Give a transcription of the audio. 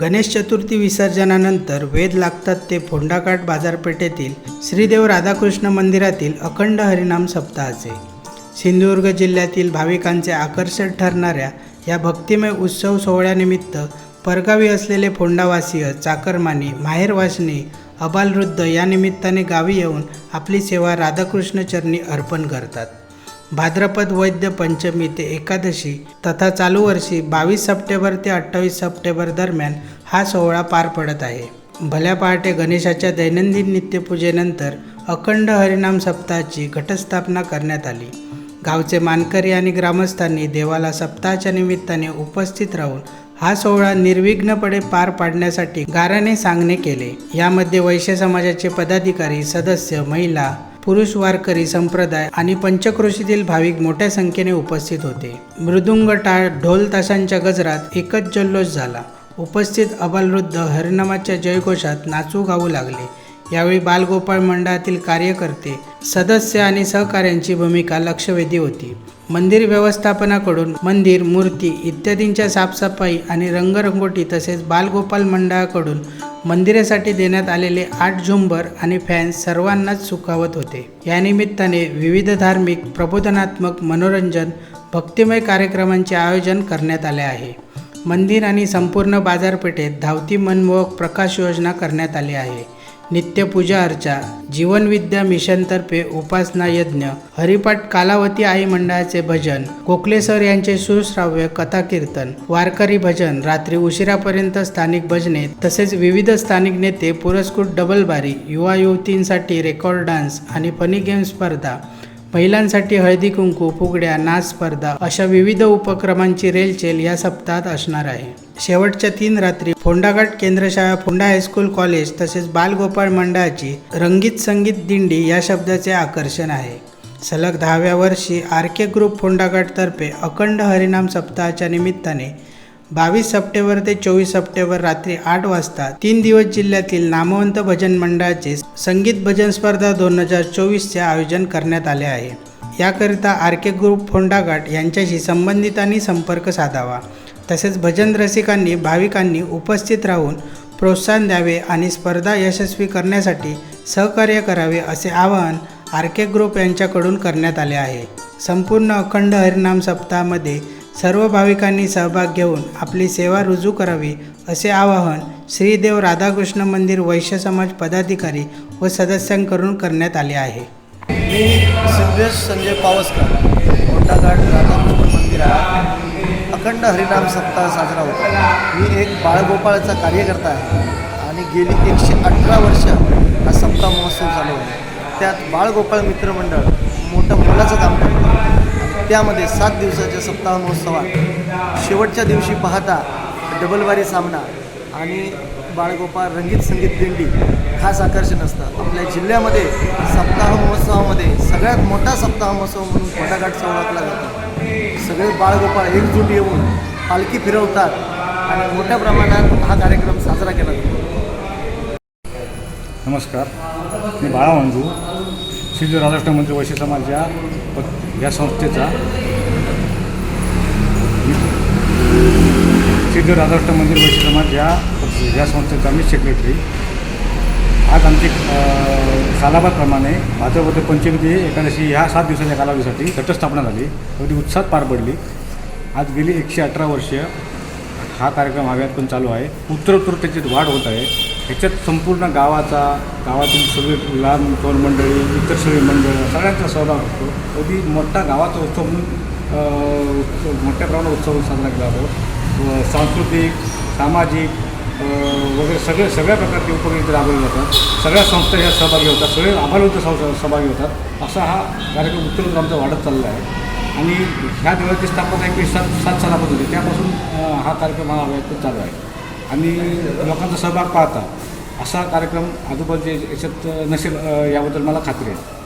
गणेश चतुर्थी विसर्जनानंतर वेद लागतात ते फोंडाकाठ बाजारपेठेतील श्रीदेव राधाकृष्ण मंदिरातील अखंड हरिनाम सप्ताहाचे. सिंधुदुर्ग जिल्ह्यातील भाविकांचे आकर्षण ठरणाऱ्या या भक्तिमय उत्सव सोहळ्यानिमित्त परगावी असलेले फोंडावासीय चाकरमानी माहेरवासनी अबालवृद्ध या निमित्ताने गावी येऊन आपली सेवा राधाकृष्ण चरणी अर्पण करतात. भाद्रपद वैद्य पंचमी ते एकादशी तथा चालू वर्षी बावीस सप्टेंबर ते अठ्ठावीस सप्टेंबर दरम्यान हा सोहळा पार पडत आहे. भल्या पहाटे गणेशाच्या दैनंदिन नित्यपूजेनंतर अखंड हरिनाम सप्ताहाची घटस्थापना करण्यात आली. गावचे मानकरी आणि ग्रामस्थांनी देवाला सप्ताहाच्या निमित्ताने उपस्थित राहून हा सोहळा निर्विघ्नपणे पार पाडण्यासाठी गाराने सांगणे केले. यामध्ये वैश्य समाजाचे पदाधिकारी सदस्य महिला पुरुष वारकरी संप्रदाय आणि पंचक्रोशीतील भाविक मोठ्या संख्येने उपस्थित होते. मृदुंग टाळ ढोल ताशांच्या गजरात एकच जल्लोष झाला. उपस्थित अबालवृद्ध हरिनामाच्या जयघोषात नाचू गाऊ लागले. यावेळी बालगोपाळ मंडळातील कार्यकर्ते सदस्य आणि सहकाऱ्यांची भूमिका लक्षवेधी होती. मंदिर व्यवस्थापनाकडून मंदिर मूर्ती इत्यादींच्या साफसफाई आणि रंगरंगोटी तसेच बालगोपाल मंडळाकडून मंदिरासाठी देण्यात आलेले आठ झुंबर आणि फॅन्स सर्वांनाच सुखावत होते. या निमित्ताने विविध धार्मिक प्रबोधनात्मक मनोरंजन भक्तिमय कार्यक्रमांचे आयोजन करण्यात आले आहे. मंदिर आणि संपूर्ण बाजारपेठेत धावती मनमोहक प्रकाश योजना करण्यात आली आहे. नित्य पूजा अर्चा जीवनविद्या मिशनतर्फे उपासना यज्ञ हरिपाठ कालावती आई मंडळाचे भजन कोकले सर यांचे सुश्राव्य कथा कीर्तन वारकरी भजन रात्री उशिरापर्यंत स्थानिक भजने तसेच विविध स्थानिक नेते पुरस्कृत डबलबारी युवा युवतींसाठी रेकॉर्ड डान्स आणि फनी गेम स्पर्धा महिलांसाठी हळदी कुंकू फुगड्या नाच स्पर्धा अशा विविध उपक्रमांची रेलचेल या सप्ताहात असणार आहे. शेवटच्या तीन रात्री फोंडाघाट केंद्रशाळा फोंडा हायस्कूल कॉलेज तसेच बालगोपाळ मंडळाची रंगीत संगीत दिंडी या शब्दाचे आकर्षण आहे. सलग दहाव्या वर्षी आर के ग्रुप फोंडाघाटतर्फे अखंड हरिनाम सप्ताहाच्या निमित्ताने बावीस सप्टेंबर ते चोवीस सप्टेंबर रात्री आठ वाजता तीन दिवस जिल्ह्यातील नामवंत भजन मंडळाचे संगीत भजन स्पर्धा दोन हजार चोवीसचे आयोजन करण्यात आले आहे. याकरिता आर के ग्रुप फोंडाघाट यांच्याशी संबंधितांनी संपर्क साधावा. तसेच भजन रसिकांनी भाविकांनी उपस्थित राहून प्रोत्साहन द्यावे आणि स्पर्धा यशस्वी करण्यासाठी सहकार्य करावे असे आवाहन आर के ग्रुप यांच्याकडून करण्यात आले आहे. संपूर्ण अखंड हरिनाम सप्ताहामध्ये सर्व भाविकांनी सहभाग घेऊन आपली सेवा रुजू करावी असे आवाहन श्रीदेव राधाकृष्ण मंदिर वैश्य समाज पदाधिकारी व सदस्यांकडून करण्यात आले आहे. मी संजय पावसकर राधाकृष्ण मंदिरात अखंड हरिनाम सप्ताह साजरा होतो. मी एक बाळगोपाळाचा कार्यकर्ता आहे आणि गेली एकशे अठरा वर्ष हा सप्ताह महोत्सव चालू आहे. त्यात बाळगोपाळ मित्रमंडळ मोठं मोलाचं काम करतं. त्यामध्ये सात दिवसाच्या सप्ताह महोत्सवात शेवटच्या दिवशी पाहता डबलवारी सामना आणि बाळगोपाळ रंगीत संगीत दिंडी खास आकर्षण असतं. आपल्या जिल्ह्यामध्ये सप्ताह महोत्सवामध्ये सगळ्यात मोठा सप्ताह महोत्सव म्हणून फोटाघाटचा ओळखला जातो. सगळे बाळगोपाळ एकजूट येऊन पालखी फिरवतात आणि मोठ्या प्रमाणात हा कार्यक्रम साजरा केला जातो. नमस्कार. मी बाळा मंजू श्री राधाकृष्ण मंदिर वैश्य समाज या प- या संस्थेचा सिद्ध राधाकृष्ण मंदिर वैश्य समाज या या संस्थेचा मी सेक्रेटरी आज आमचे अ, सालाबादप्रमाणे भाद्रपद पंचमी एकादशी ह्या सात दिवसाच्या कालावधीसाठी घटस्थापना झाली. अगदी उत्साहात पार पडली. आज गेली एकशे अठरा वर्ष. हा कार्यक्रम हव्यातून चालू आहे. उत्तरोत्तर त्याची वाढ होत आहे. ह्याच्यात संपूर्ण गावाचा गावातील सगळे लहान तोर मंडळी इतर सगळे मंडळ सगळ्यांचा सहभाग असतो. अगदी मोठा गावाचा उत्सव म्हणून उत्सव- मोठ्या प्रमाणात उत्सव साजरा केला जातो. सांस्कृतिक सामाजिक वगैरे सगळे सगळ्या प्रकारचे उपक्रम राबवले जातात. सगळ्या संस्था ह्या सहभागी होतात. सगळे आभारवंत सह सहभागी होतात. असा हा कार्यक्रम उत्तरोत्तर आमचा वाढत चालला आहे. आणि ह्या देवळाची स्थापना एकवीस सात सात सालापासून होती. त्यापासून हा कार्यक्रम हा व्यक्त चालू आहे. आणि लोकांचा सहभाग पाहता असा कार्यक्रम आजूबाजूच्या याच्यात नसेल याबद्दल मला खात्री आहे.